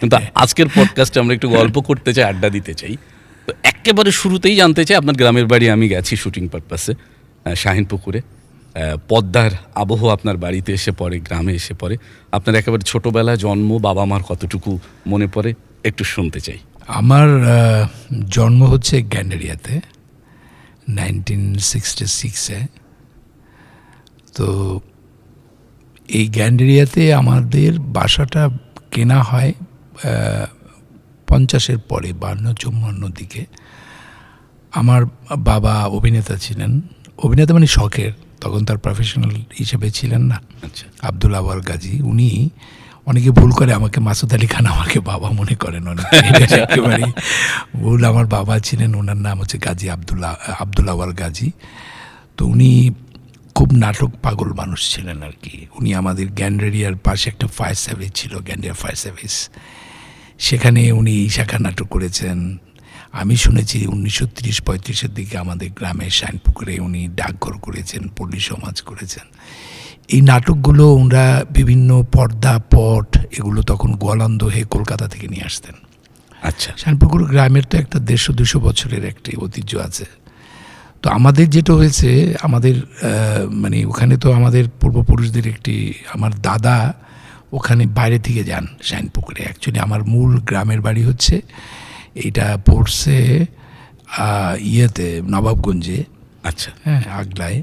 কিন্তু আজকের পডকাস্টে আমরা একটু গল্প করতে চাই, আড্ডা দিতে চাই। তো একেবারে শুরুতেই জানতে চাই, আপনার গ্রামের বাড়ি আমি গেছি শুটিং পারপাসে শাহিনপুকুরে। পদ্মার আবহ আপনার বাড়িতে এসে পড়ে, গ্রামে এসে পড়ে। আপনার একেবারে ছোটবেলায় জন্ম, বাবা মার কতটুকু মনে পড়ে, একটু শুনতে চাই। আমার জন্ম হচ্ছে গ্যান্ডারিয়াতে নাইনটিন সিক্সটি সিক্সে তো এই গ্যান্ডেরিয়াতে আমাদের বাসাটা কেনা হয় পঞ্চাশের পরে বান্ন চুম্মান্ন দিকে আমার বাবা অভিনেতা ছিলেন। অভিনেতা মানে শখের তখন তার প্রফেশনাল হিসেবে ছিলেন না। আচ্ছা। আব্দুল আওয়াল গাজী উনি অনেকে ভুল করে আমাকে মাসুদ আলী খান আমাকে বাবা মনে করেন একেবারে ভুল। আমার বাবা ছিলেন ওনার নাম হচ্ছে গাজী আবদুল্লাহ আব্দুল আওয়াল গাজী। তো উনি খুব নাটক পাগল মানুষ ছিলেন আর কি। উনি আমাদের গ্যান্ডেরিয়ার পাশে একটা ফায়ার সার্ভিস ছিল গ্যান্ডেরিয়া ফায়ার সার্ভিস সেখানে উনি এই শাখা নাটক করেছেন। আমি শুনেছি উনিশশো তিরিশ পঁয়ত্রিশের দিকে আমাদের গ্রামে শাইনপুকুরে উনি ডাকঘর করেছেন পল্লী সমাজ করেছেন। এই নাটকগুলো ওনারা বিভিন্ন পর্দা পট এগুলো তখন গোয়ালন্দ হয়ে কলকাতা থেকে নিয়ে আসতেন। আচ্ছা। শানপুকুর গ্রামের তো একটা দেড়শো দুশো বছরের একটি ঐতিহ্য আছে। তো আমাদের যেটা হয়েছে আমাদের মানে ওখানে তো আমাদের পূর্বপুরুষদের একটি আমার দাদা ওখানে বাইরে থেকে যান শাইনপুকুরে। অ্যাকচুয়ালি আমার মূল গ্রামের বাড়ি হচ্ছে এইটা পড়ছে ইয়েতে নবাবগঞ্জে। আচ্ছা। হ্যাঁ আগলায়।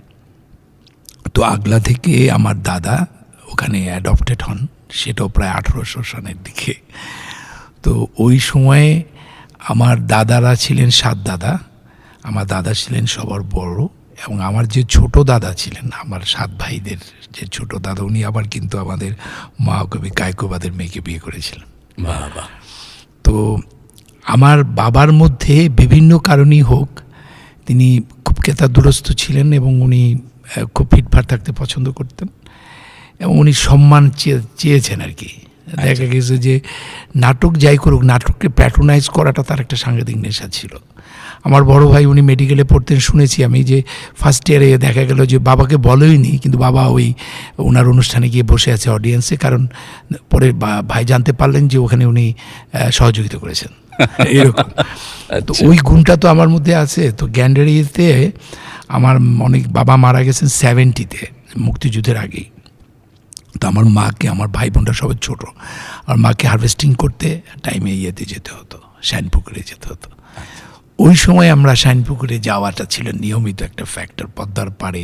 তো আগলা থেকে আমার দাদা ওখানে অ্যাডপ্টেড হন সেটাও প্রায় আঠেরোশো সনের দিকে। তো ওই সময়ে আমার দাদারা ছিলেন সাত দাদা আমার দাদা ছিলেন সবার বড়। এবং আমার যে ছোট দাদা ছিলেন আমার সাত ভাইদের যে ছোট দাদা উনি আবার কিন্তু আমাদের মহাকবি কায়কোবাদের মেয়েকে বিয়ে করেছিলেন। বাবা তো আমার বাবার মধ্যে বিভিন্ন কারণেই হোক তিনি খুব কেতাদুরস্ত ছিলেন এবং উনি খুব ফিটফাট থাকতে পছন্দ করতেন এবং উনি সম্মান চেয়ে- চেয়েছেন আর কি। দেখা গেছে যে নাটক যাই করুক নাটককে প্যাট্রোনাইজ করাটা তার একটা সাংঘাতিক নেশা ছিল। আমার বড় ভাই উনি মেডিকেলে পড়তেন শুনেছি আমি যে ফার্স্ট ইয়ারে দেখা গেল যে বাবাকে বলেইনি কিন্তু বাবা ওই ওনার অনুষ্ঠানে গিয়ে বসে আছে অডিয়েন্সে কারণ পরে ভাই জানতে পারলেন যে ওখানে উনি সহযোগিতা করেছেন। এরকম। তো ওই গুণটা তো আমার মধ্যে আছে। তো গ্যান্ডারিতে আমার অনেক বাবা মারা গেছেন সেভেন্টিতে মুক্তিযুদ্ধের আগেই। তো আমার মাকে আমার ভাই বোনটা সবাই ছোট। আর মাকে হারভেস্টিং করতে টাইমে ইয়েতে যেতে হতো শ্যানপুকুরে যেতে হতো। ওই সময় আমরা শাইনপুকুরে যাওয়াটা ছিল নিয়মিত একটা ফ্যাক্টর পদ্মার পাড়ে।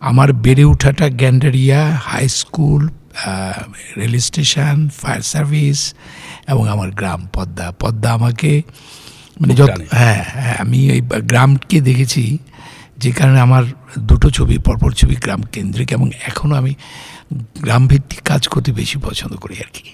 আমার বেড়ে ওঠাটা Gandaria high school rail station fire service এবং আমার গ্রাম পদ্মা। পদ্মা আমাকে মানে যত হ্যাঁ হ্যাঁ আমি এই গ্রামকে দেখেছি যে কারণে আমার দুটো ছবি পরপর ছবি গ্রাম কেন্দ্রিক এবং এখনও আমি গ্রাম ভিত্তিক কাজ করতে বেশি পছন্দ করি আর কি।